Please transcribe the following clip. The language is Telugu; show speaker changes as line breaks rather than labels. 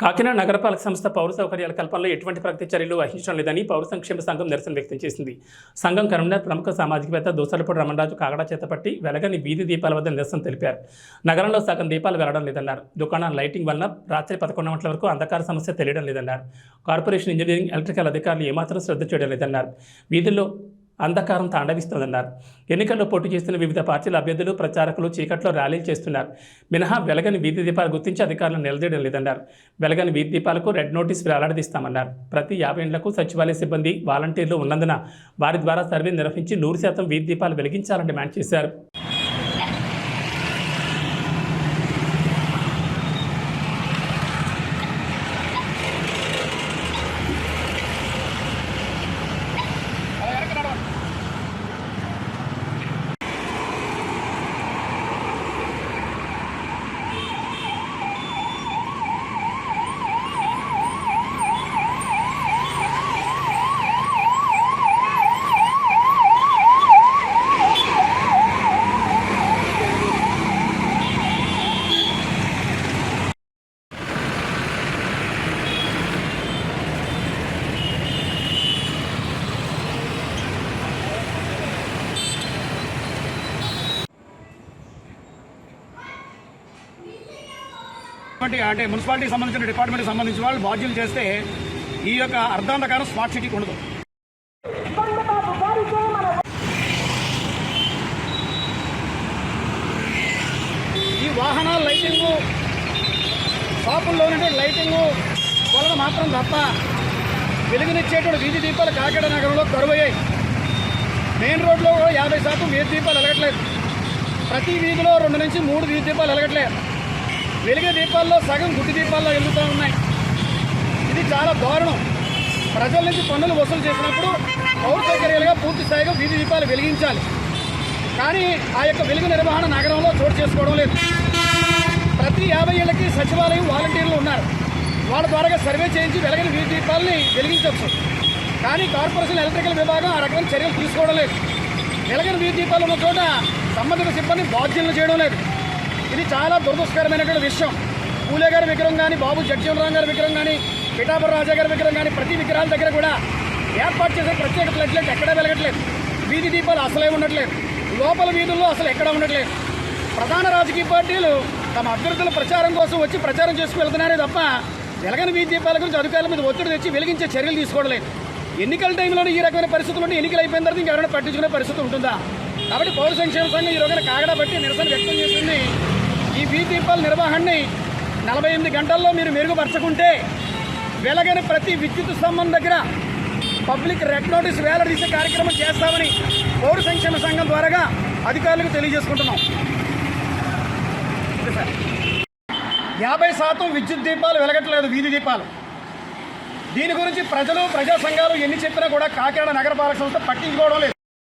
కాకినాడ నగరపాలక సంస్థ పౌర సౌకర్యాల కల్పనలో ఎటువంటి ప్రగతి చర్యలు వహించడం లేదని పౌర సంక్షేమ సంఘం నిరసన వ్యక్తం చేసింది. సంఘం కరీంనగర్ ప్రముఖ సామాజికవేత్త దోసలపూడి రమణరాజు కాగడా చేతపట్టి వెలగని వీధి దీపాల వద్ద నిరసన తెలిపారు. నగరంలో సగం దీపాలు వెలగడం లేదన్నారు. దుకాణాల లైటింగ్ వల్ల రాత్రి పదకొండు గంటల వరకు అంధకార సమస్య తెలియడం లేదన్నారు. కార్పొరేషన్ ఇంజనీరింగ్ ఎలక్ట్రికల్ అధికారులు ఏమాత్రం శ్రద్ధ చేయడం లేదన్నారు వీధుల్లో అంధకారం తాండవిస్తోందన్నారు. ఎన్నికల్లో పోటీ చేస్తున్న వివిధ పార్టీల అభ్యర్థులు ప్రచారకులు చీకట్లో ర్యాలీలు చేస్తున్నారు. మినహా వెలగని వీధి దీపాలు గుర్తించి అధికారులు నిలదీయడం లేదన్నారు. వెలగని వీధి దీపాలకు రెడ్ నోటీస్ వేలాడదీస్తామన్నారు ప్రతి యాభై ఇండ్లకు సచివాలయ సిబ్బంది వాలంటీర్లు ఉన్నందున వారి ద్వారా సర్వే నిర్వహించి నూరు శాతం వీధి దీపాలు వెలిగించాలని డిమాండ్ చేశారు.
అంటే అంటే మున్సిపాలిటీకి సంబంధించిన డిపార్ట్మెంట్కి సంబంధించిన వాళ్ళు బాధ్యులు చేస్తే ఈ యొక్క అర్ధాంధకారం స్మార్ట్ సిటీకి ఉండదు. ఈ వాహనాల లైటింగు షాపుల్లో ఉన్నటువంటి లైటింగు వలన మాత్రం తప్ప వెలుగునిచ్చేటువంటి వీధి దీపాలు కాకినాడ నగరంలో కరువయ్యాయి. మెయిన్ రోడ్లో కూడా యాభై శాతం వీధి దీపాలు వెలగట్లేదు. ప్రతి వీధిలో రెండు నుంచి మూడు వీధి దీపాలు వెలగట్లేదు వెలిగే దీపాల్లో సగం గుడ్డి దీపాల్లో వెలుగుతూ ఉన్నాయి. ఇది చాలా దారుణం. ప్రజల నుంచి పన్నులు వసూలు చేసినప్పుడు పౌర సౌకర్యాలుగా పూర్తి స్థాయిగా వీధి దీపాలు వెలిగించాలి. కానీ ఆ యొక్క వెలుగు నిర్వహణ నగరంలో చోటు చేసుకోవడం లేదు. ప్రతి యాభై ఏళ్ళకి సచివాలయం వాలంటీర్లు ఉన్నారు. వాళ్ళ ద్వారా సర్వే చేయించి వెలగని వీధి దీపాలని వెలిగించవచ్చు. కానీ కార్పొరేషన్ ఎలక్ట్రికల్ విభాగం ఆ రకమైన చర్యలు తీసుకోవడం లేదు. వెలగని వీధి దీపాలు ఉన్న చోట సంబంధిత సిబ్బంది బాధ్యతలు చేయడం లేదు. ఇది చాలా దురదృష్టకరమైనటువంటి విషయం. పూలే గారి విగ్రహం కానీ బాబు జగజీవనరామ్ గారి విగ్రహం కానీ పిఠాపురం రాజా గారి విగ్రహం కానీ ప్రతి విగ్రహాల దగ్గర కూడా ఏర్పాటు చేసే ప్రత్యేక ప్లేట్లెట్ ఎక్కడా వెలగట్లేదు. వీధి దీపాలు అసలే ఉండట్లేదు. లోపల వీధుల్లో అసలు ఎక్కడా ఉండట్లేదు. ప్రధాన రాజకీయ పార్టీలు తమ అభ్యర్థుల ప్రచారం కోసం వచ్చి ప్రచారం చేసుకు వెళ్తున్నారే తప్ప వెలగని వీధి దీపాల గురించి అధికారుల మీద ఒత్తిడి తెచ్చి వెలిగించే చర్యలు తీసుకోవడలేదు ఎన్నికల టైంలోనే ఈ రకమైన పరిస్థితులు ఉంటే ఎన్నికలు అయిపోయిన తర్వాత ఇంకెవరైనా పట్టించుకునే పరిస్థితి ఉంటుందా? కాబట్టి పౌర సంక్షేమ సంఘం ఈ రోజున కాగడబట్టి నిరసన వ్యక్తం చేస్తుంది. ఈ వీధి దీపాల నిర్వహణని నలభై ఎనిమిది గంటల్లో మీరు మెరుగుపరచుకుంటే వెలగని ప్రతి విద్యుత్ స్తంభం దగ్గర పబ్లిక్ రెడ్ నోటీస్ వేలాడదీసే కార్యక్రమం చేస్తామని పౌర సంక్షేమ సంఘం ద్వారాగా అధికారులకు తెలియజేసుకుంటున్నాం. యాభై శాతం విద్యుత్ దీపాలు వెలగట్లేదు వీధి దీపాలు. దీని గురించి ప్రజలు ప్రజా సంఘాలు ఎన్ని చెప్పినా కూడా కాకినాడ నగరపాలక సంస్థ పట్టించుకోవడం లేదు.